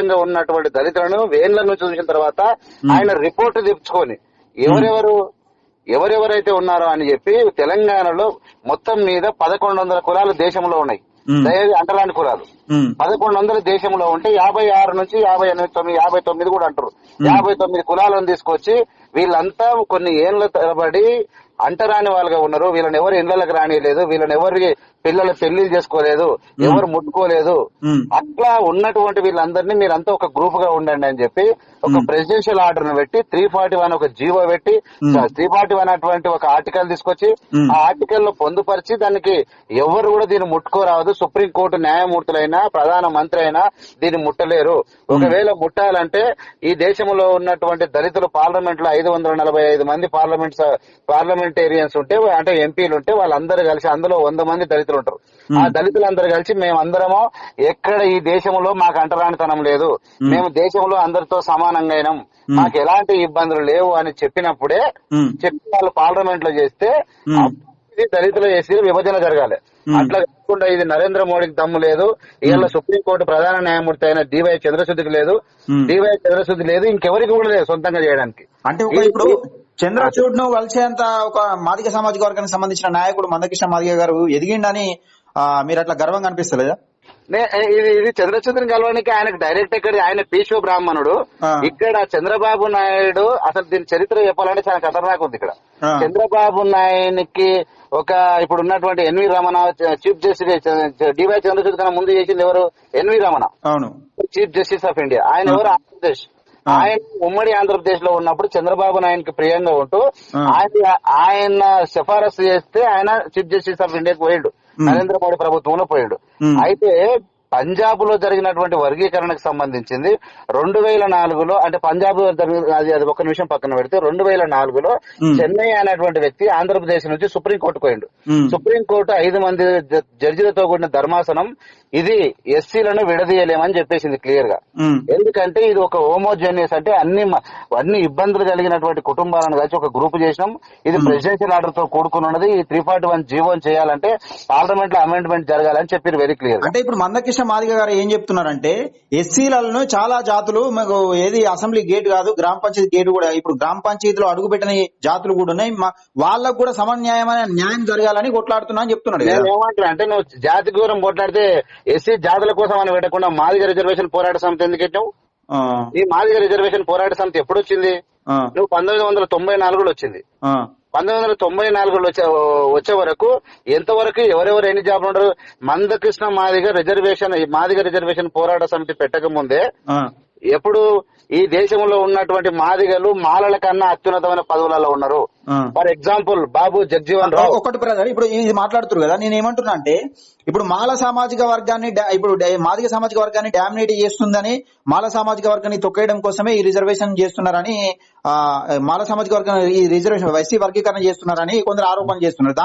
విధంగా ఉన్నటువంటి దళితులను వేన్ల నుంచి చూసిన తర్వాత ఆయన రిపోర్ట్ తెచ్చుకొని ఎవరెవరు ఎవరెవరైతే ఉన్నారో అని చెప్పి తెలంగాణలో మొత్తం మీద పదకొండు వందల కులాలు దేశంలో ఉన్నాయి. దయచేసి అంటరాని కులాలు. పదకొండు వందల దేశంలో ఉంటే యాభై ఆరు నుంచి యాభై ఎనిమిది తొమ్మిది యాభై తొమ్మిది కూడా అంటారు. యాభై తొమ్మిది కులాలను తీసుకొచ్చి వీళ్ళంతా కొన్ని ఏళ్ళ తరబడి అంటరాని వాళ్ళుగా ఉన్నారు. వీళ్ళని ఎవరు ఇళ్ళకు రానియలేదు. వీళ్ళని ఎవరికి పిల్లల పెళ్ళిళ్ళు చేసుకోలేదు ఎవరు ముట్టుకోలేదు. అట్లా ఉన్నటువంటి వీళ్ళందరినీ మీరంతా ఒక గ్రూప్గా ఉండండి అని చెప్పి ఒక ప్రెసిడెన్షియల్ ఆర్డర్ను పెట్టి త్రీ ఫార్టీ వన్ ఒక జీవో పెట్టి త్రీ ఫార్టీ వన్ అటువంటి ఒక ఆర్టికల్ తీసుకొచ్చి. ఆ ఆర్టికల్లో పొందుపరిచి దానికి ఎవరు కూడా దీన్ని ముట్టుకోరాదు. సుప్రీం కోర్టు న్యాయమూర్తులైనా ప్రధాన మంత్రి అయినా దీన్ని ముట్టలేరు. ఒకవేళ ముట్టాలంటే ఈ దేశంలో ఉన్నటువంటి దళితులు పార్లమెంట్లో ఐదు వందల నలభై ఐదు మంది పార్లమెంట్ పార్లమెంటేరియన్స్ ఉంటే అంటే ఎంపీలు ఉంటే వాళ్ళందరూ కలిసి అందులో వంద మంది దళితులు ఉంటారు ఆ దళితులందరూ కలిసి మేమందరము ఎక్కడ ఈ దేశంలో మాకు అంటరానితనం లేదు మేము. దేశంలో అందరితో సమానంగా అయినాం. మాకు ఎలాంటి ఇబ్బందులు లేవు అని చెప్పినప్పుడే చెప్పి వాళ్ళు పార్లమెంట్లో చేస్తే ఇది దళితుల చేసి విభజన జరగాలి. అట్లా కాకుండా ఇది నరేంద్ర మోడీకి దమ్ము లేదు. ఇవాళ సుప్రీంకోర్టు ప్రధాన న్యాయమూర్తి అయిన డివై చంద్రశుద్ధికి లేదు. డివై చంద్రశుద్ధి లేదు. ఇంకెవరికి కూడా లేదు సొంతంగా చేయడానికి. అంటే ఇప్పుడు చంద్రచూడ్ను కలిసేంత ఒక మాదిగ సామాజిక వర్గానికి సంబంధించిన నాయకుడు మందకృష్ణ మాదిగ గారు ఎదిగిండని మీరు అట్లా గర్వంగా అనిపిస్తలేదా ఇది ఇది చంద్రచంద్రని కలవడానికి ఆయనకు డైరెక్ట్ ఇక్కడ ఆయన పీశ్వ బ్రాహ్మణుడు. ఇక్కడ చంద్రబాబు నాయుడు అసలు దీని చరిత్ర చెప్పాలంటే చాలా ఖతర్నాక్ ఉంది ఇక్కడ. చంద్రబాబు నాయునికి ఒక ఇప్పుడు ఉన్నటువంటి NV Ramana chief justice DY Chandrachud కన్నా ముందు చేసింది ఎవరు? NV Ramana. Chief justice of India ఆయన ఎవరు? ఆంధ్రప్రదేశ్. ఆయన ఉమ్మడి ఆంధ్రప్రదేశ్లో ఉన్నప్పుడు చంద్రబాబు నాయుడుకి ప్రియంగా ఉంటూ. ఆయన ఆయన సిఫారసు చేస్తే ఆయన చీఫ్ జస్టిస్ ఆఫ్ ఇండియాకి పోయాడు నరేంద్ర మోడీ ప్రభుత్వంలో పోయాడు. అయితే పంజాబ్లో జరిగినటువంటి వర్గీకరణకు సంబంధించింది. రెండు వేల నాలుగులో అంటే పంజాబ్ అది అది ఒక నిమిషం పక్కన పెడితే రెండు వేల నాలుగులో. చెన్నై అనేటువంటి వ్యక్తి ఆంధ్రప్రదేశ్ నుంచి సుప్రీంకోర్టు పోయిండు. సుప్రీంకోర్టు ఐదు మంది జడ్జిలతో కూడిన ధర్మాసనం ఇది ఎస్సీలను విడదీయలేమని చెప్పేసింది క్లియర్గా ఎందుకంటే ఇది ఒక హోమోజేనియస్ అంటే అన్ని అన్ని ఇబ్బందులు కలిగినటువంటి కుటుంబాలను కలిసి ఒక గ్రూప్ చేసినాం. ఇది ప్రెసిడెన్షియల్ ఆర్డర్తో కూడుకుని ఉన్నది. ఈ త్రీ ఫార్టీ వన్ జీవోని చేయాలంటే పార్లమెంట్లో అమెండ్మెంట్ జరగాలని చెప్పారు వెరీ క్లియర్ అంటే ఇప్పుడు మందకృష్ణ మాదిగ గారు ఏం చెప్తున్నారంటే ఎస్సీలలో చాలా జాతులు మాకు ఏది అసెంబ్లీ గేట్ కాదు గ్రామ పంచాయతీ గేట్ కూడా ఇప్పుడు గ్రామ పంచాయతీలో అడుగుపెట్టిన జాతులు కూడా ఉన్నాయి. వాళ్ళకు కూడా సమన్యాయమైన న్యాయం జరగాలని కొట్లాడుతున్నా అని చెప్తున్నాడు అంటే నువ్వు జాతి దూరం కొట్లాడితే ఎస్సీ జాతుల కోసం అని పెట్టకుండా మాదిగ రిజర్వేషన్ పోరాట సమితి ఎందుకు పెట్టావు ఈ మాదిగ రిజర్వేషన్ పోరాట సమితి ఎప్పుడు వచ్చింది? నువ్వు పంతొమ్మిది వందల తొంభై నాలుగులో వచ్చింది. పంతొమ్మిది వందల తొంభై నాలుగులో వచ్చే వచ్చే వరకు ఎంతవరకు ఎవరెవరు ఎన్ని జాబ్లు ఉండరు మందకృష్ణ మాదిగ రిజర్వేషన్ మాదిగ రిజర్వేషన్ పోరాట సమితి పెట్టక ముందే ఎప్పుడు ఈ దేశంలో ఉన్నటువంటి మాదిగలు మాలల కన్నా అత్యున్నతమైన పదవులలో ఉన్నారు. For example Babu Jagjivan Rao. ఒకటి బ్రదర్ ఇప్పుడు ఇది మాట్లాడుతున్నారు కదా నేను ఏమంటున్నా అంటే ఇప్పుడు మాల సామాజిక వర్గాన్ని ఇప్పుడు మాదిగ సామాజిక వర్గాన్ని డామినేట్ చేస్తుందని మాల సామాజిక వర్గాన్ని తొక్కేయడం కోసమే ఈ రిజర్వేషన్ చేస్తున్నారని ఆ, మాల సామాజిక వర్గం ఈ రిజర్వేషన్ వైసీ వర్గీకరణ చేస్తున్నారని కొందరు ఆరోపణ చేస్తున్నారు.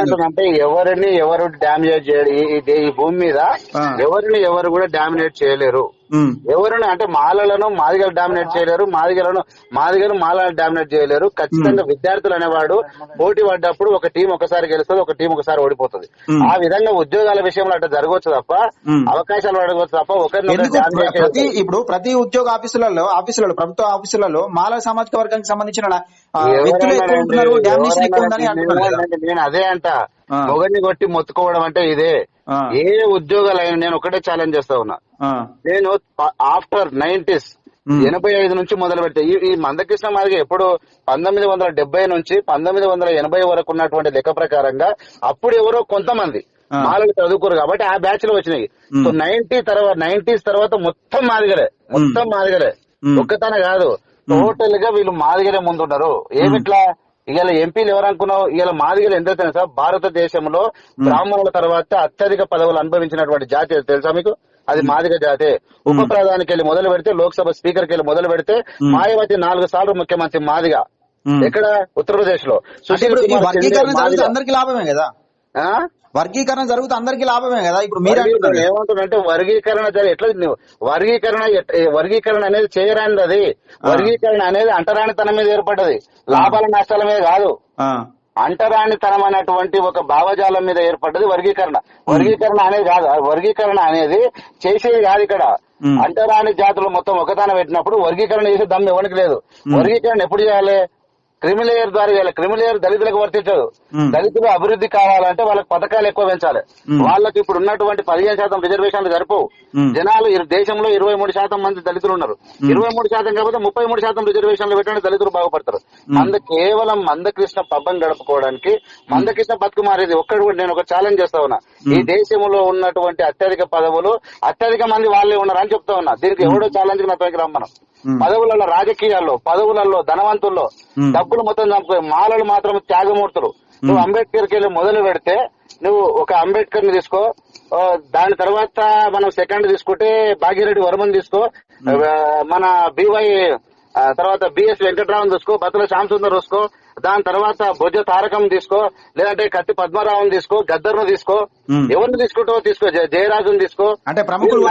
చూస్తారు? అంటే ఎవరిని ఎవరు డామినేట్ చేయడు ఈ- భూమి మీద. ఎవరిని ఎవరు కూడా డామినేట్ చేయలేరు. ఎవరిని అంటే మాలలను మాదిగలు డామినేట్ చేయలేరు. మాదిగలను మాదిగలు మాలను డామినేట్ చేయలేరు. ఖచ్చితంగా విద్యార్థులు అనేవాడు పోటీ పడ్డప్పుడు ఒక టీం ఒకసారి గెలుస్తుంది ఒక టీం ఒకసారి ఓడిపోతుంది. ఆ విధంగా ఉద్యోగాల విషయంలో అట్లా జరగవచ్చు తప్ప. అవకాశాలు అడగవచ్చు తప్ప ఒకరిని ప్రతి ఇప్పుడు ప్రతి ఉద్యోగ ఆఫీసులలో ఆఫీసులలో ప్రభుత్వ ఆఫీసులలో మాల సామాజిక వర్గానికి సంబంధించిన ఆ, వ్యక్తులు ఎక్కువ ఉంటున్నారు డామినేషన్ ఎక్కువ ఉందని అంటున్నారు కదా. నేను అదే అంట. మొగని కొట్టి మొత్తుకోవడం అంటే ఇదే. ఏ ఉద్యోగాలైనా నేను ఒకటే ఛాలెంజ్ చేస్తా ఉన్నా నేను ఆఫ్టర్ నైన్టీస్. ఎనభై ఐదు నుంచి మొదలు పెడితే ఈ మందకృష్ణ మార్గ ఎప్పుడు పంతొమ్మిది వందల డెబ్బై నుంచి పంతొమ్మిది వందల ఎనభై వరకు ఉన్నటువంటి లెక్క ప్రకారంగా అప్పుడు ఎవరో కొంతమంది. మాలలు చదువుకోరు కాబట్టి ఆ బ్యాచ్లో వచ్చినాయి. సో నైన్టీ తర్వాత నైన్టీస్ తర్వాత మొత్తం మాదిగలే. మొత్తం మాదిగలే. ఒక్కతన కాదు. టోటల్గా వీళ్ళు మాదిగలే ముందున్నారు. ఏమిట్లా ఇవాళ ఎంపీలు ఎవరనుకున్నావు? ఇవాళ మాదిగలు ఎంత తెలుసా? భారతదేశంలో బ్రాహ్మణుల తర్వాత అత్యధిక పదవులు అనుభవించినటువంటి జాతి తెలుసా మీకు? అది మాదిగ జాతే. ఉప ప్రధానికి వెళ్ళి మొదలు పెడితే లోక్సభ స్పీకర్కి వెళ్ళి మొదలు పెడితే మాయావతి నాలుగు సార్లు ముఖ్యమంత్రి మాదిగ. ఎక్కడ? ఉత్తరప్రదేశ్లో సుశీల్. అందరికి లాభమే కదా? వర్గీకరణ జరిగితే అందరికి లాభమే కదా? ఇప్పుడు మీరు ఏమంటున్నంటే వర్గీకరణ ఎట్లా వర్గీకరణ వర్గీకరణ అనేది చేయరానిది అది వర్గీకరణ అనేది అంటరానితనం మీద ఏర్పడ్డది. లాభాల నష్టాల మీద కాదు. అంటరానితనం అనేటువంటి ఒక భావజాలం మీద ఏర్పడ్డది వర్గీకరణ. వర్గీకరణ అనేది కాదు. వర్గీకరణ అనేది చేసేది కాదు ఇక్కడ. అంటరాని జాతులు మొత్తం ఒకదాన పెట్టినప్పుడు వర్గీకరణ చేసే దమ్ము ఎవరికి లేదు. వర్గీకరణ ఎప్పుడు చేయాలి? క్రిమిలేయర్ ద్వారా చేయాలి క్రిమిలేయర్ దళితులకు వర్తించదు. దళితులు అభివృద్ధి కావాలంటే వాళ్ళకి పథకాలు ఎక్కువ పెంచాలి. వాళ్ళకి ఇప్పుడు ఉన్నటువంటి పదిహేను శాతం రిజర్వేషన్లు సరిపోవు. జనాలు దేశంలో ఇరవై మూడు శాతం మంది దళితులు ఉన్నారు. ఇరవై మూడు శాతం కాకపోతే ముప్పై మూడు శాతం రిజర్వేషన్లు పెట్టండి దళితులు బాగుపడతారు. మంద కేవలం మందకృష్ణ పబ్బం గడుపుకోవడానికి మందకృష్ణ బతుకుమారేది ఒక్కడు కూడా నేను ఒక ఛాలెంజ్ చేస్తా ఉన్నా. ఈ దేశంలో ఉన్నటువంటి అత్యధిక పదవులు అత్యధిక మంది వాళ్ళే ఉన్నారు అని చెప్తా ఉన్నా. దీనికి ఎవడో ఛాలెంజ్ నా పైకి రమ్మను. మ్మ్. పదవులలో రాజకీయాల్లో పదవులలో ధనవంతుల్లో. డబ్బులు మొత్తం చంపుకో మాలలు మాత్రం త్యాగమూర్తులు. నువ్వు అంబేద్కర్కి వెళ్ళి మొదలు పెడితే నువ్వు ఒక అంబేద్కర్ని తీసుకో దాని తర్వాత మనం సెకండ్ తీసుకుంటే భాగ్యరెడ్డి వర్మన్ తీసుకో. మన బివై తర్వాత బిఎస్ వెంకట్రావుని తీసుకో. బతుల శ్యామ్ సుందర్ తీసుకో. దాని తర్వాత బొజ్జ తారకం తీసుకో. లేదంటే కత్తి పద్మరావుని తీసుకో. గద్దర్ను తీసుకో. ఎవరిని తీసుకుంటావో తీసుకో. జయ- జయరాజుని తీసుకో. అంటే ప్రముఖులు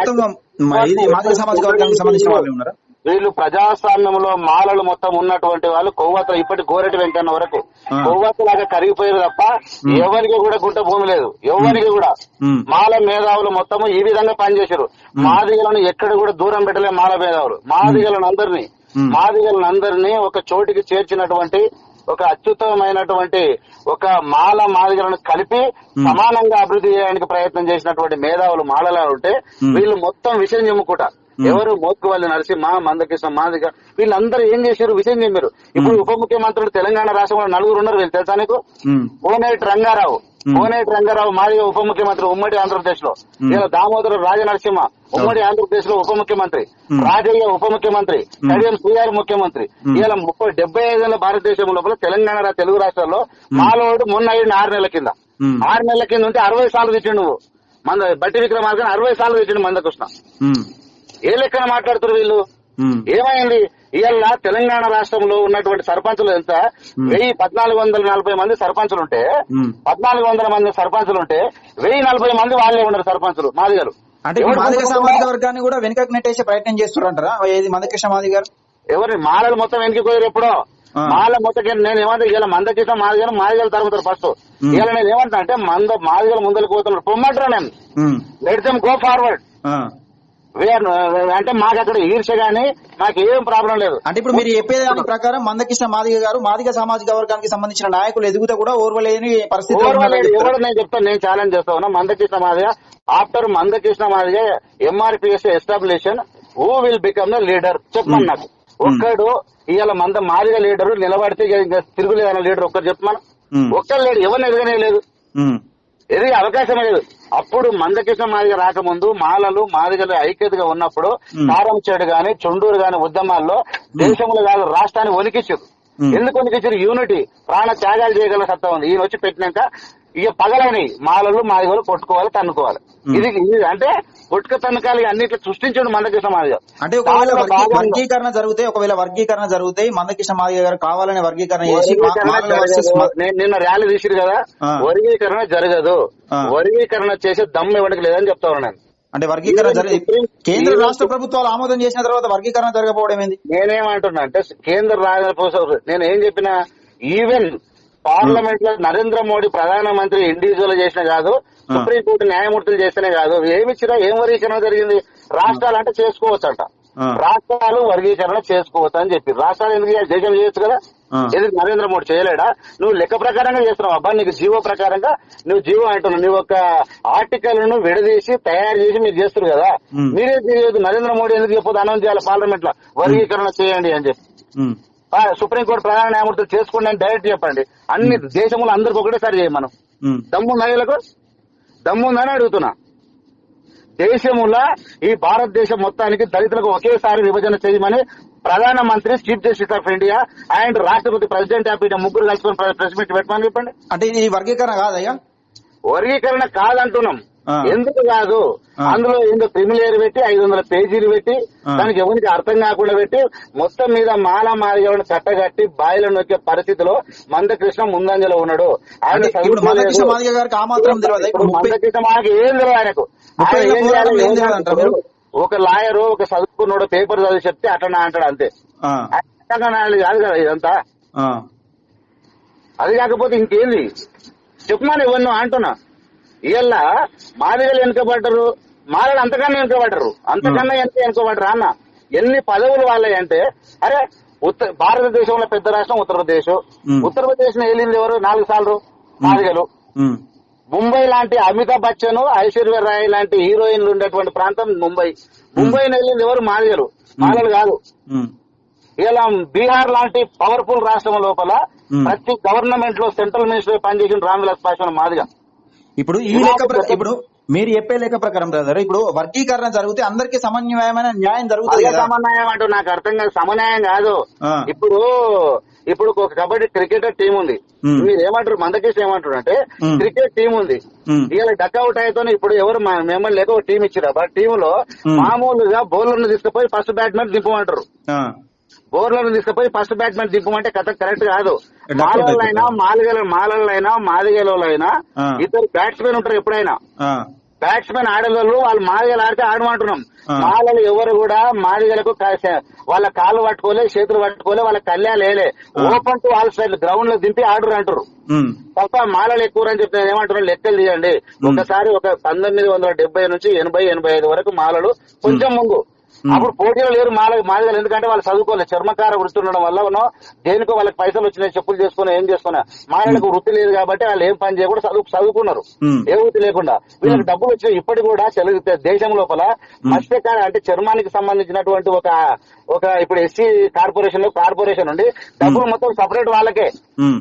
వాళ్ళు ప్రజాస్వామ్యంలో మాలలు మొత్తం ఉన్నటువంటి వాళ్ళు కొవ్వత ఇప్పటి గోరెటి వెంకన్న వరకు. ఆ. కొవ్వత లాగా కరిగిపోయారు తప్ప ఎవరికి కూడా గుంట భూమి లేదు. ఎవరికి కూడా. మాల మేధావులు మొత్తం ఈ విధంగా పనిచేశారు. మాదిగలను ఎక్కడ కూడా దూరం పెట్టలే మాల మేధావులు. మాదిగలను అందరినీ. మాదిగలను అందరినీ ఒక చోటికి చేర్చినటువంటి ఒక అత్యుత్తమైనటువంటి ఒక మాల మాదిగలను కలిపి సమానంగా అభివృద్ధి చేయడానికి ప్రయత్నం చేసినటువంటి మేధావులు మాలలా ఉంటే వీళ్ళు మొత్తం విషయం చెమ్ముకుంటా ఎవరు మోత్కువల్లి నరసింహ మందకృష్ణ మాదిగ వీళ్ళందరూ ఏం చేశారు? విషయం చెప్పారు? ఇప్పుడు ఉప ముఖ్యమంత్రులు తెలంగాణ రాష్ట్రంలో నలుగురు ఉన్నారు వీళ్ళు తెలుసా నీకు. కోనేటి రంగారావు. కోనేటి రంగారావు మాదిగ ఉప ముఖ్యమంత్రి ఉమ్మడి ఆంధ్రప్రదేశ్లో ఇలా దామోదర రాజనరసింహ ఉమ్మడి ఆంధ్రప్రదేశ్లో ఉప ముఖ్యమంత్రి రాజయ్య ఉప ముఖ్యమంత్రి కడియం శ్రీఆర్ ముఖ్యమంత్రి. ఇలా ముప్పై డెబ్బై ఐదేళ్ళ భారతదేశం లోపల తెలంగాణ తెలుగు రాష్ట్రాల్లో మాలోడు మొన్న అయ్యిండు ఆరు నెలల కింద. ఆరు నెలల కింద ఉంటే అరవై సార్లు తెచ్చిండు నువ్వు. మంద బట్టి విక్రమార్కన్ అరవై సార్లు తెచ్చిండు మందకృష్ణ. ఏ లెక్కన మాట్లాడుతున్నారు వీళ్ళు. ఏమైంది? ఇవాళ తెలంగాణ రాష్ట్రంలో ఉన్నటువంటి సర్పంచులు ఎంత? వెయ్యి పద్నాలుగు వందల నలభై మంది సర్పంచులు ఉంటే మ్మ్. పద్నాలుగు వందల మంది సర్పంచులు ఉంటే వెయ్యి నలభై మంది వాళ్ళే ఉన్నారు సర్పంచులు మాదిగలు అంటే ఇప్పుడు ఎవరు మాదిగ కొనుక్కుంటారు? సామాజిక వర్గాన్ని కూడా వెనుకకు నెట్టేసే ప్రయత్నం చేస్తున్నారంటారా? ఏది మందకృష్ణ మాది గారు? ఎవరిని? మాలలు మొత్తం వెనక్కి పోయారు ఎప్పుడో. మాల మొత్తం నేను ఏమంటే ఇలా మందకిత మాదిగలు మాదిగలు తరుగుతారు ఫస్ట్ ఇలా నేను ఏమంటా అంటే మంద మాదిగలు ముందరికి పోతున్నారు. పొమ్మంటారా నేను. Let them go forward. అంటే మాకు అక్కడ ఈర్ష గానీ మాకు ఏం ప్రాబ్లం లేదు. అంటే ఇప్పుడు మీరు చెప్పే దాని ప్రకారం మందకృష్ణ మాదిగ గారు మాదిగ సామాజిక వర్గానికి సంబంధించిన నాయకులు ఎదుగుతా కూడా ఓర్వలేని పరిస్థితి ఎవరు నేను చెప్తాను నేను ఛాలెంజ్ చేస్తా ఉన్నా. Mandakrishna Madiga after Mandakrishna Madiga MRPS establishment who will become the leader చెప్పమని నాకు. ఒక్కడు ఇవాళ మంద మాదిగ లీడర్ నిలబడితే తిరుగులేదన్న లీడర్ ఒక్కరు చెప్పమను. మ్మ్. ఒక్కరు లేడు ఎవరిని ఎదగనే లేదు. ఎదిగే అవకాశమే లేదు. అప్పుడు మందకృష్ణ మాదిగ రాకముందు మాలలు మాదిగలు ఐక్యతగా ఉన్నప్పుడు కారం చెడు గాని చుండూరు గాని ఉద్యమాల్లో దేశంలో కాదు రాష్ట్రాన్ని మ్మ్. ఎందుకు వణికించారు యూనిటీ ప్రాణ త్యాగాలు చేయగల సత్తా ఉంది. ఈయన వచ్చి పెట్టినాక ఇక పగలని మాలలు మాదిగలు కొట్టుకోవాలి తన్నుకోవాలి. ఇది ఇది అంటే కొట్టుక తన్నుకాలి అన్నిట్లు సృష్టించండు మందకృష్ణ మాదిగ అంటే ఒకవేళ వర్గీకరణ జరిగితే ఒకవేళ వర్గీకరణ జరిగితే మందకృష్ణ మాదిగ గారు కావాలనే వర్గీకరణ చేసి నిన్న ర్యాలీ తీసిరు కదా. వర్గీకరణ జరగదు. వర్గీకరణ చేసే దమ్ము ఇవ్వడానికి లేదని చెప్తా ఉన్నాను నేను. అంటే వర్గీకరణ కేంద్ర రాష్ట్ర ప్రభుత్వాలు ఆమోదం చేసిన తర్వాత వర్గీకరణ జరగకపోవడం ఏంది? నేనేమంటున్నా అంటే కేంద్ర రాజధాని నేను ఏం చెప్పినా ఈవెన్ పార్లమెంట్లో నరేంద్ర మోడీ ప్రధానమంత్రి ఇండివిజువల్ చేసిన కాదు సుప్రీంకోర్టు న్యాయమూర్తులు చేస్తేనే కాదు ఏమిచ్చినా ఏం వర్గీకరణ జరిగింది? రాష్ట్రాలు అంటే చేసుకోవచ్చంట. ఆ. రాష్ట్రాలు వర్గీకరణ చేసుకోవచ్చు అని చెప్పి. రాష్ట్రాలు ఎందుకు? దేశం చేయొచ్చు కదా. ఇది నరేంద్ర మోడీ చేయలేడా? నువ్వు లెక్క ప్రకారంగా చేస్తున్నావు. అబ్బా నీకు జీవో ప్రకారంగా నువ్వు జీవో అంటున్నావు. నువ్వు ఒక ఆర్టికల్ను విడదీసి తయారు చేసి మీరు చేస్తారు కదా. మీరే చేయదు నరేంద్ర మోడీ ఎందుకు చెప్పదు అనౌన్స్ చేయాలి పార్లమెంట్లో వర్గీకరణ చేయండి అని చెప్పి. సుప్రీంకోర్టు ప్రధాన న్యాయమూర్తులు చేసుకోండి అని డైరెక్ట్ చెప్పండి. అన్ని దేశంలో అందరికి ఒకటేసారి చేయం మనం. దమ్ము నగలకు దమ్ము ఉందని అడుగుతున్నా. దేశముల ఈ భారతదేశం మొత్తానికి దళితులకు ఒకేసారి విభజన చేయమని ప్రధానమంత్రి chief justice of India and రాష్ట్రపతి ప్రెసిడెంట్ ఆఫ్ ఇండియా ముగ్గురు ప్రె- ప్రెస్ మీట్ పెట్టమని చెప్పండి. అంటే ఇది వర్గీకరణ కాదయ్యా? వర్గీకరణ కాదంటున్నాం. ఎందుకు కాదు. అందులో ఏందో క్రిమిలేరు పెట్టి ఐదు వందల పేజీలు పెట్టి. దానికి ఎవరికి అర్థం కాకుండా పెట్టి మొత్తం మీద మాల మాదిగలను కట్టగట్టి బాయిలో నొక్కే పరిస్థితిలో మందకృష్ణ ముందంజలో ఉన్నాడు. ఇప్పుడు మందకృష్ణ మాదిగ గారికి ఆ మాత్రం మందకృష్ణ మాదిగ ఏం తెలియదు ఆయనకు. ఒక లాయరు ఒక చదువుకున్నాడు పేపర్ చదివి చెప్తే అట్లా అంటాడు అంతే. కాదు కదా ఇదంతా. అది కాకపోతే ఇంకేంది? చెప్పమని ఎవరినో అంటున్నా. ఇవాళ మాదిగలు వెనుకబడ్డరు మాలలు అంతకన్నా వెనుకబడ్డరు. అంతకన్నా ఎంత వెనుకబడ్డరు అన్న. ఎన్ని పదవులు వాళ్ళవి అంటే అరే ఉత్తర భారతదేశంలో పెద్ద రాష్ట్రం ఉత్తరప్రదేశ్. ఉత్తరప్రదేశ్ వెళ్ళింది ఎవరు? నాలుగు సార్లు మాదిగలు. ముంబై లాంటి అమితాబ్ బచ్చన్ ఐశ్వర్య రాయ్ లాంటి హీరోయిన్లు ఉండేటువంటి ప్రాంతం ముంబై. ముంబై వెళ్ళింది ఎవరు మాదిగలు మాలలు కాదు. ఇలా బీహార్ లాంటి పవర్ఫుల్ రాష్ట్రం లోపల. ప్రతి గవర్నమెంట్లో సెంట్రల్ మినిస్టర్ పనిచేసిన రామ్ విలాస్ పాస్వాన్ మాదిగా. ఇప్పుడు ఈ లెక్క ఇప్పుడు మీరు చెప్పే లెక్క ప్రకారం బ్రదర్ ఇప్పుడు వర్గీకరణ జరిగితే అందరికీ సమన్వయమైన న్యాయం జరుగుతుంది సమన్వయం అంటూ నాకు అర్థం కాదు సమన్వయం కాదు. ఇప్పుడు ఇప్పుడు ఒక కబడ్డీ క్రికెటర్ టీం ఉంది. మీరు ఏమంటారు మందకేసి ఏమంటారు అంటే. క్రికెట్ టీం ఉంది. ఇలా డక్అవుట్ అయితే ఇప్పుడు ఎవరు మిమ్మల్ని లేక ఒక టీం ఇచ్చారు ఆ టీమ్లో. మామూలుగా బౌలర్ను తీసుకుపోయి ఫస్ట్ బ్యాట్మెన్ దింపమంటారు బౌలర్ను తీసుకుపోయి ఫస్ట్ బ్యాట్మెన్ దింపమంటే కథ కరెక్ట్ కాదు మాలలైనా అయిపోతుంది. మాలగల మాలలైనా మాదిగలైనా. ఇద్దరు బ్యాట్స్మెన్ ఉంటారు ఎప్పుడైనా బ్యాట్స్మెన్ ఆడేవాళ్ళు వాళ్ళు మాదిగలు ఆడితే ఆడమంటున్నాం. మాలలు ఎవరు కూడా మాదిగలకు వాళ్ళ కాళ్ళు పట్టుకోలే చేతులు పట్టుకోలే వాళ్ళ కళ్యాణ్ లేలే. ఓపెన్ టు ఆల్ సైడ్ గ్రౌండ్లో దింపి ఆడరు అంటారు తప్ప మాలలు ఎక్కువ అని చెప్తే నేను ఏమంటున్నాను? లెక్కలు తీయండి. ఒకసారి ఒక పంతొమ్మిది వందల డెబ్బై నుంచి ఎనభై ఎనభై ఐదు వరకు మాలలు కొంచెం ముందు. అప్పుడు పోటీలో లేరు మాల మాదిగలు ఎందుకంటే వాళ్ళు చదువుకోలేదు. చర్మకార వృత్తి ఉండడం వల్ల దేనికో వాళ్ళకి పైసలు వచ్చినాయి చెప్పులు చేసుకుని ఏం చేసుకున్నా మాలలకు వృత్తి లేదు కాబట్టి వాళ్ళు ఏం పని చేయకుండా చదువు చదువుకున్నారు. ఏ వృత్తి లేకుండా. వీళ్ళకి డబ్బులు వచ్చినాయి. ఇప్పటికి కూడా తెలుగు దేశం లోపల మత్స్యకార అంటే చర్మానికి సంబంధించినటువంటి ఒక ఒక ఇప్పుడు ఎస్సీ కార్పొరేషన్లో కార్పొరేషన్ ఉండి డబ్బులు మొత్తం సపరేట్ వాళ్ళకే.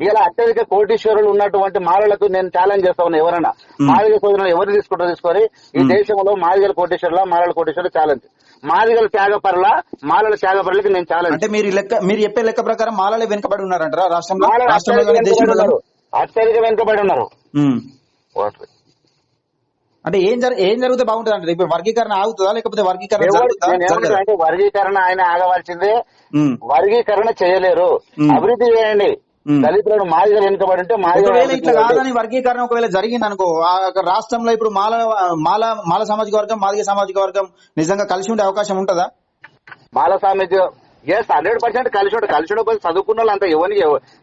ఇలా అత్యధిక కోటీశ్వరులు ఉన్నటువంటి మాలలకు నేను ఛాలెంజ్ చేస్తా ఉన్నా ఎవరైనా. మాదిగల సోదరులు ఎవరు తీసుకుంటారో తీసుకొని ఈ దేశంలో మాదిగల కోటీశ్వరుల మాలల కోటీశ్వరుల ఛాలెంజ్ మాదిగల త్యాగపరుల మాలల త్యాగపరులకి నేను ఛాలెంజ్ అంటే మీరు లెక్క మీరు చెప్పే లెక్క ప్రకారం మాలలే వెనుకబడి ఉన్నారంటారా రాష్ట్రంలో రాష్ట్రంలో అత్యధిక వెనుకబడి? ఉన్నారు. అంటే ఏం జర ఏం జరిగితే బాగుంటుంది అంటే ఇప్పుడు వర్గీకరణ ఆగుతుందా లేకపోతే వర్గీకరణ? అంటే వర్గీకరణ ఆయన ఆగవలసిందే. వర్గీకరణ చేయలేరు. అభివృద్ధి చేయండి. దళితులను మాదిగలు వెనుకబడి ఉంటే ఒకవేళ ఇట్లా. కాదని వర్గీకరణ ఒకవేళ జరిగింది అనుకో రాష్ట్రంలో ఇప్పుడు మాల మాల మాల సామాజిక వర్గం మాదిగ సామాజిక వర్గం నిజంగా కలిసి ఉండే అవకాశం ఉంటుందా మాల సామెత ఎస్ హండ్రెడ్ పర్సెంట్ కలిసి ఉంటాడు కలిసి ఉండకపోతే చదువుకున్న వాళ్ళు అంతా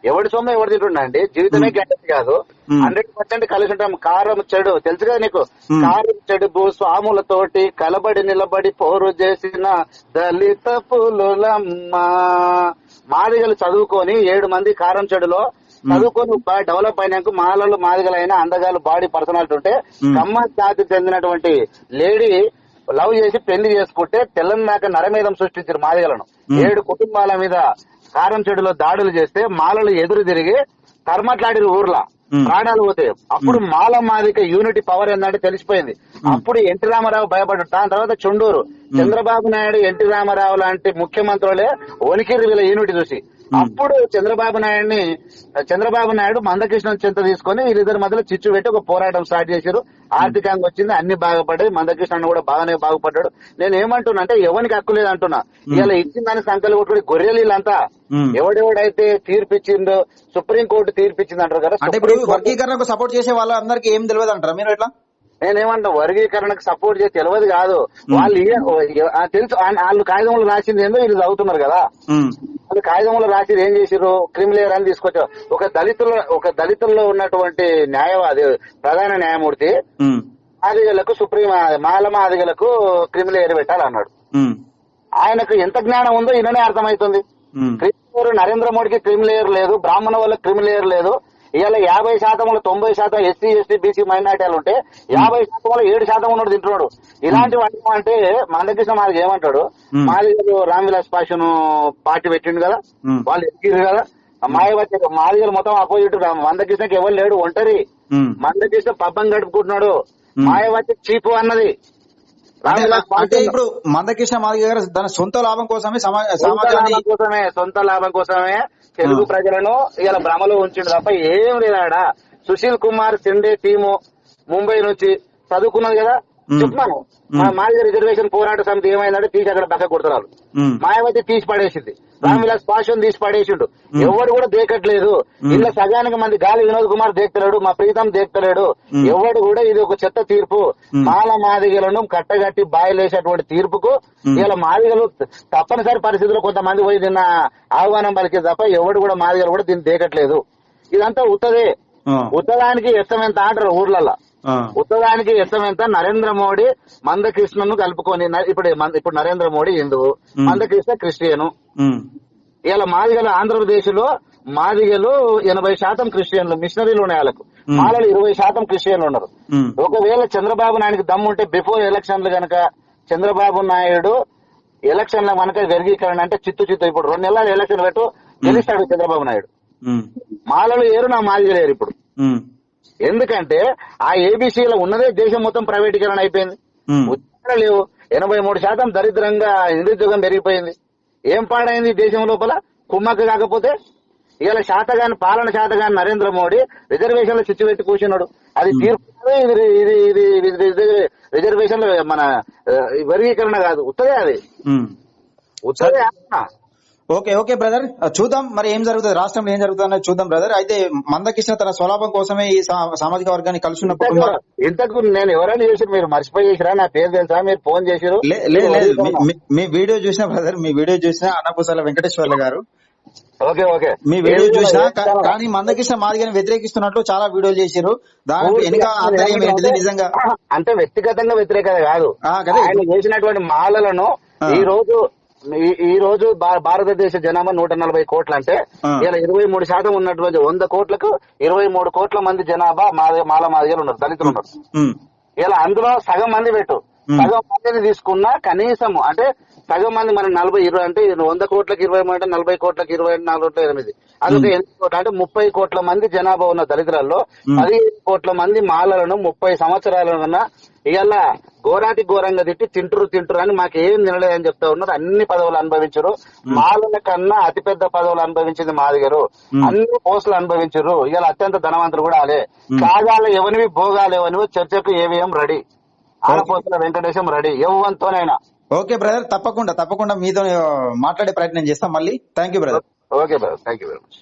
ఎవరి సొమ్మ ఎవరు తింటుండండి? జీవితమే గ్యారెంటీ కాదు. హండ్రెడ్ పర్సెంట్ కలిసి ఉంటాం కారం చెడు. తెలుసు కదా నీకు? మ్. కారం చెడు భూస్వాములతోటి కలబడి నిలబడి పోరు చేసిన దళిత పులులమ్మ. మాదిగలు చదువుకొని ఏడు మంది కారం చెడులో చదువుకొని బాగా డెవలప్ అయినాక మాలలు మాదిగలైన అందగాలు బాడీ పర్సనాలిటీ ఉంటే. కమ్మ జాతికి చెందినటువంటి లేడీ లవ్ చేసి పెళ్ళి చేసుకుంటే తెల్లందాక నరమేధం సృష్టించారు మాదిగలను. ఏడు కుటుంబాల మీద కారం చెడులో దాడులు చేస్తే మాలలు ఎదురు తిరిగి కర్మట్లాడిరు ఊర్ల. ప్రాణాలు పోతాయి అప్పుడు మాల మాదిక యూనిటీ పవర్ ఏంటంటే తెలిసిపోయింది. అప్పుడు ఎన్టీ రామారావు భయపడ్డాడు. దాని తర్వాత చుండూరు. చంద్రబాబు నాయుడు ఎన్టీ రామారావు లాంటి ముఖ్యమంత్రులే వణికిరు వీళ్ళ యూనిటీ చూసి. అప్పుడు చంద్రబాబు నాయుడిని చంద్రబాబు నాయుడు మందకృష్ణ చింత తీసుకొని వీళ్ళిద్దరి మధ్యలో చిచ్చు పెట్టి ఒక పోరాటం స్టార్ట్ చేశారు. ఆర్థికంగా వచ్చింది అన్ని బాగుపడ్డాయి. మందకృష్ణ కూడా బాగానే బాగుపడ్డాడు. నేను ఏమంటున్నా అంటే ఎవరికి హక్కు లేదు అంటున్నా. ఇలా ఇచ్చిందని సంకలు కొట్టుకుని గొర్రెలు వీళ్ళంతా మ్. ఎవడెవడైతే తీర్పిచ్చిందో సుప్రీం కోర్టు తీర్పిచ్చింది అంటారు కదా అంటే ఇప్పుడు వర్గీకరణకు సపోర్ట్ చేసే వాళ్ళందరికీ ఏం తెలియదు అంటారా మీరు ఎట్లా నేనేమంటా వర్గీకరణకు సపోర్ట్ చేసి తెలియదు కాదు. వాళ్ళు తెలుసు వాళ్ళు కాగితంలో రాసింది ఏందో వీళ్ళు చదువుతున్నారు కదా. వాళ్ళు కాగితంలో రాసి ఏం చేసిర్రు? క్రిమిలేయర్ అని తీసుకొచ్చారు. ఒక దళితుల్లో ఒక దళితుల్లో ఉన్నటువంటి న్యాయవాది ప్రధాన న్యాయమూర్తి ఆదిగలకు సుప్రీం మాల మాదిగలకు క్రిమిలేయర్ పెట్టాలన్నాడు. ఉమ్, ఆయనకు ఎంత జ్ఞానం ఉందో ఈయననే అర్థమవుతుంది. క్రిమిలేయర్ నరేంద్ర మోడీకి క్రిమిలేయర్ లేదు బ్రాహ్మణ వాళ్ళకి క్రిమిలేయర్ లేదు. ఇవాళ యాభై శాతంలో తొంభై శాతం ఎస్సీ ఎస్టీ బీసీ మైనార్టీలు ఉంటే యాభై శాతంలో ఏడు శాతం ఉన్నాడు తింటున్నాడు. ఇలాంటి వాటి అంటే మందకృష్ణ మాదిగ ఏమంటాడు. మాదిగలు రామ్ విలాస్ పాషన్ పార్టీ పెట్టిండు కదా. వాళ్ళు ఎక్కిరు కదా? మాయవతి మాదిగలు మొత్తం అపోజిట్ మందకృష్ణకి ఎవరు లేడు? ఒంటరి. మందకృష్ణ పబ్బం గడుపుకుంటున్నాడు. మాయవతి చీపు అన్నది. అంటే ఇప్పుడు మందకృష్ణ మాదిగ గారు తన సొంత లాభం కోసమే సమా- సొంత సమాజాన్ని లాభం కోసమే సొంత లాభం కోసమే తెలుగు. ప్రజలను ఇలా భ్రమలో ఉంచిండు తప్ప ఏం లేదాడ సుశీల్ కుమార్ సిండే టీము ముంబై నుంచి చదువుకున్నది కదా. చెప్తున్నాను మా మాదిగ రిజర్వేషన్ పోరాట సమితి ఏమైందంటే తీసి అక్కడ పక్క కొడుతున్నారు. మాయావతి తీసి పడేసింది. రామ్ విలాస్ పాషన్ తీసి పడేసిండు. ఎవడు కూడా దేకట్లేదు. ఇలా సగానికి మంది గాలి వినోద్ కుమార్ దేక్తలేడు మా ప్రీతం దేక్తలేడు. మ్. ఎవడు కూడా ఇది ఒక చెత్త తీర్పు. మాల మాదిగలను కట్టగట్టి బాయిలేసేటువంటి తీర్పుకు. ఇలా మాదిగలు తప్పనిసరి పరిస్థితుల్లో కొంతమంది పోయి నిన్న ఆహ్వానం పలికే తప్ప ఎవడు కూడా మాదిగలు కూడా దీన్ని దేకట్లేదు. ఇదంతా ఉత్తదే. ఉత్తదానికి ఎంత అంటారు ఊర్లలో ఉత్తరానికి ఎస్తం ఎంత? నరేంద్ర మోడీ మందకృష్ణను కలుపుకొని ఇప్పుడు ఇప్పుడు నరేంద్ర మోడీ హిందువు. మందకృష్ణ క్రిస్టియను. ఇలా మాదిగలు ఆంధ్రప్రదేశ్లో మాదిగలు ఎనభై శాతం క్రిస్టియన్లు మిషనరీలు ఉన్నాయి వాళ్ళకు. మాలలు ఇరవై శాతం క్రిస్టియన్లు ఉన్నారు. ఒకవేళ చంద్రబాబు నాయుడుకి దమ్ము ఉంటే బిఫోర్ ఎలక్షన్లు గనక చంద్రబాబు నాయుడు ఎలక్షన్ల మనక వర్గీకరణ అంటే చిత్తు చిత్తు. ఇప్పుడు రెండు నెలలు ఎలక్షన్ పెట్టు గెలుస్తాడు చంద్రబాబు నాయుడు. మాలలు ఏరు నా మాదిగలు ఏరు ఇప్పుడు. ఎందుకంటే ఆ ఏబీసీలో ఉన్నదే దేశం మొత్తం ప్రైవేటీకరణ అయిపోయింది. ఉద్యోగాలు లేవు. ఎనభై మూడు శాతం దరిద్రంగా నిరుద్యోగం పెరిగిపోయింది. ఏం పాడైంది దేశం లోపల? కుమ్మక్క కాకపోతే ఇవాళ శాతగాని పాలన శాతగాని నరేంద్ర మోడీ రిజర్వేషన్లు చిచ్చు పెట్టి కూర్చున్నాడు. అది తీర్పు ఇది ఇది రిజర్వేషన్లు మన వర్గీకరణ కాదు. ఉత్తదే అది. ఉమ్. ఓకే ఓకే బ్రదర్ చూద్దాం మరి ఏం జరుగుతుంది రాష్ట్రంలో ఏం జరుగుతుందో చూద్దాం బ్రదర్ అయితే మందకృష్ణ తన స్వలాభం కోసమే ఈ సామాజిక వర్గాన్ని కలుసున్న ఇంతకు నేను ఎవరైనా చేసి మీరు మర్చిపోయి చేసిరా? నా పేరు తెలుసా? మీరు ఫోన్ చేసిరు లేదు లేదు మీ- వీడియో చూసిన బ్రదర్ మీ వీడియో చూసిన అన్నపూసల వెంకటేశ్వర్ల గారు. Okay okay. మీ వీడియో చూసినా కానీ మందకృష్ణ మాదిగని వ్యతిరేకిస్తున్నట్లు చాలా వీడియోలు చేశారు దాని వెనుక ఆంతర్యం ఏంటిది నిజంగా? అంటే వ్యక్తిగతంగా వ్యతిరేకత కాదు. ఆయన చేసినటువంటి మాలలను. ఈ రోజు ఈ- రోజు భారతదేశ జనాభా నూట నలభై కోట్లు అంటే. ఇలా ఇరవై మూడు శాతం ఉన్నటువంటి వంద కోట్లకు ఇరవై మూడు కోట్ల మంది జనాభా మాల మాల మాదిగలు ఉన్నారు దళితులు ఉన్నారు ఇలా అందులో సగం మంది పెట్టు. సగం మందిని తీసుకున్నా కనీసం అంటే సగం మంది మన నలభై ఇరవై అంటే వంద కోట్లకి ఇరవై అంటే నలభై కోట్లకి ఇరవై అంటే నాలుగు కోట్ల ఎనిమిది. అదొక ఎనిమిది కోట్ల అంటే ముప్పై కోట్ల మంది జనాభా ఉన్న దళితులలో. పదిహేను కోట్ల మంది మాలలను ముప్పై సంవత్సరాలన్న ఇవాళ ఘోరాతి ఘోరంగా తిట్టి తింటురు తింటురు అని మాకు ఏం తినలేదని చెప్తా ఉన్నారు. అన్ని పదవులు అనుభవించరు. మాలల కన్నా అతిపెద్ద పదవులు అనుభవించింది మాదిగరు. అన్ని పోస్టులు అనుభవించరు. ఇవాళ అత్యంత ధనవంతులు కూడా అలే మ్. కాగాలు ఎవనివి భోగాలు ఎవనివి చర్చకు ఏవిఎం రెడీ. ఆడపోతున్న వెంకటేశం రెడీ. ఎవరితోనైనా ఓకే బ్రదర్. తప్పకుండా తప్పకుండా మీతో మాట్లాడే ప్రయత్నం చేస్తాం మళ్ళీ. Thank you brother. Okay brother. Thank you very much.